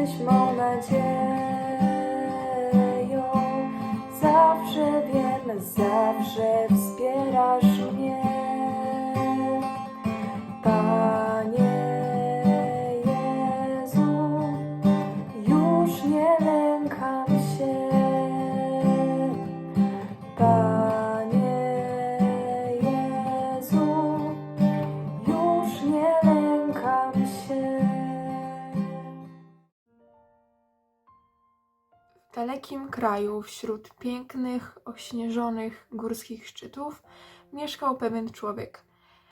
jesteś mą nadzieją. Zawsze wiem, zawsze dalekim kraju, wśród pięknych, ośnieżonych górskich szczytów, mieszkał pewien człowiek.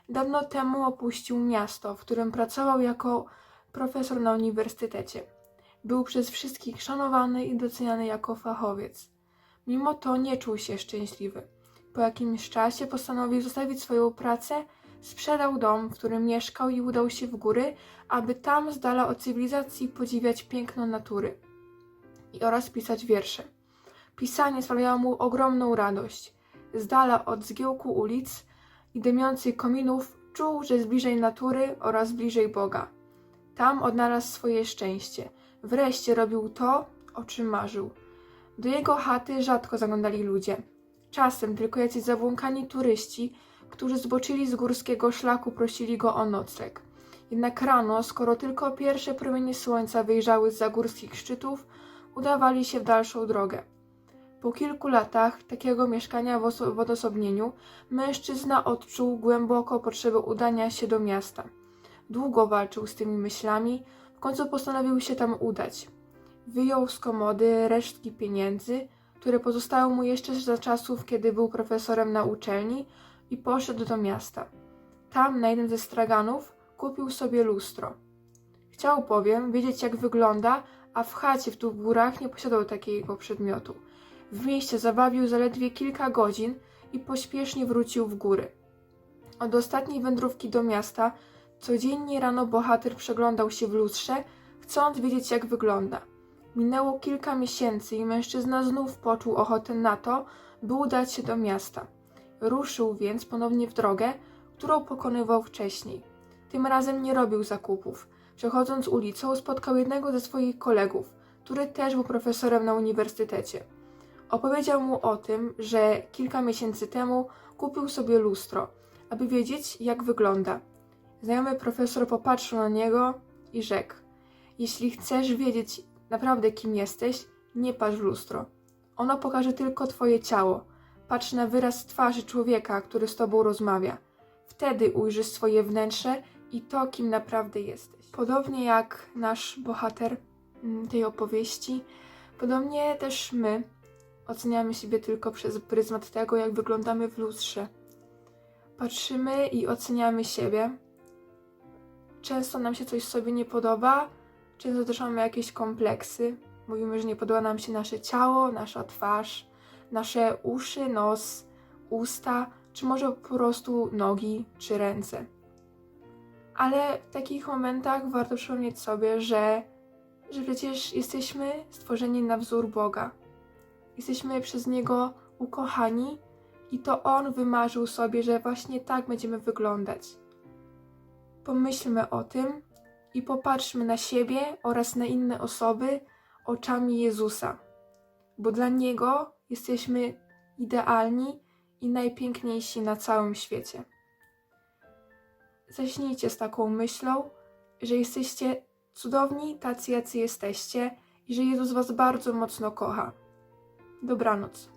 Dawno temu opuścił miasto, w którym pracował jako profesor na uniwersytecie. Był przez wszystkich szanowany i doceniany jako fachowiec. Mimo to nie czuł się szczęśliwy. Po jakimś czasie postanowił zostawić swoją pracę, sprzedał dom, w którym mieszkał i udał się w góry, aby tam z dala od cywilizacji podziwiać piękno natury i oraz pisać wiersze. Pisanie sprawiało mu ogromną radość. Z dala od zgiełku ulic i dymiących kominów czuł, że jest bliżej natury oraz bliżej Boga. Tam odnalazł swoje szczęście. Wreszcie robił to, o czym marzył. Do jego chaty rzadko zaglądali ludzie. Czasem tylko jacyś zabłąkani turyści, którzy zboczyli z górskiego szlaku, prosili go o nocleg. Jednak rano, skoro tylko pierwsze promienie słońca wyjrzały z górskich szczytów, udawali się w dalszą drogę. Po kilku latach takiego mieszkania w oso- w odosobnieniu mężczyzna odczuł głęboko potrzebę udania się do miasta. Długo walczył z tymi myślami, w końcu postanowił się tam udać. Wyjął z komody resztki pieniędzy, które pozostały mu jeszcze za czasów, kiedy był profesorem na uczelni i poszedł do miasta. Tam, na jednym ze straganów, kupił sobie lustro. Chciał bowiem wiedzieć, jak wygląda, a w chacie w w górach nie posiadał takiego przedmiotu. W mieście zabawił zaledwie kilka godzin i pośpiesznie wrócił w góry. Od ostatniej wędrówki do miasta codziennie rano bohater przeglądał się w lustrze, chcąc wiedzieć, jak wygląda. Minęło kilka miesięcy i mężczyzna znów poczuł ochotę na to, by udać się do miasta. Ruszył więc ponownie w drogę, którą pokonywał wcześniej. Tym razem nie robił zakupów. Przechodząc ulicą, spotkał jednego ze swoich kolegów, który też był profesorem na uniwersytecie. Opowiedział mu o tym, że kilka miesięcy temu kupił sobie lustro, aby wiedzieć, jak wygląda. Znajomy profesor popatrzył na niego i rzekł: Jeśli chcesz wiedzieć naprawdę, kim jesteś, nie patrz w lustro. Ono pokaże tylko twoje ciało. Patrz na wyraz twarzy człowieka, który z tobą rozmawia. Wtedy ujrzysz swoje wnętrze i to, kim naprawdę jesteś. Podobnie jak nasz bohater mm, tej opowieści, podobnie też my oceniamy siebie tylko przez pryzmat tego, jak wyglądamy w lustrze. Patrzymy i oceniamy siebie. Często nam się coś sobie nie podoba, często też mamy jakieś kompleksy. Mówimy, że nie podoba nam się nasze ciało, nasza twarz, nasze uszy, nos, usta, czy może po prostu nogi czy ręce. Ale w takich momentach warto przypomnieć sobie, że, że przecież jesteśmy stworzeni na wzór Boga. Jesteśmy przez Niego ukochani i to On wymarzył sobie, że właśnie tak będziemy wyglądać. Pomyślmy o tym i popatrzmy na siebie oraz na inne osoby oczami Jezusa, bo dla Niego jesteśmy idealni i najpiękniejsi na całym świecie. Zaśnijcie z taką myślą, że jesteście cudowni tacy, jacy jesteście i że Jezus Was bardzo mocno kocha. Dobranoc.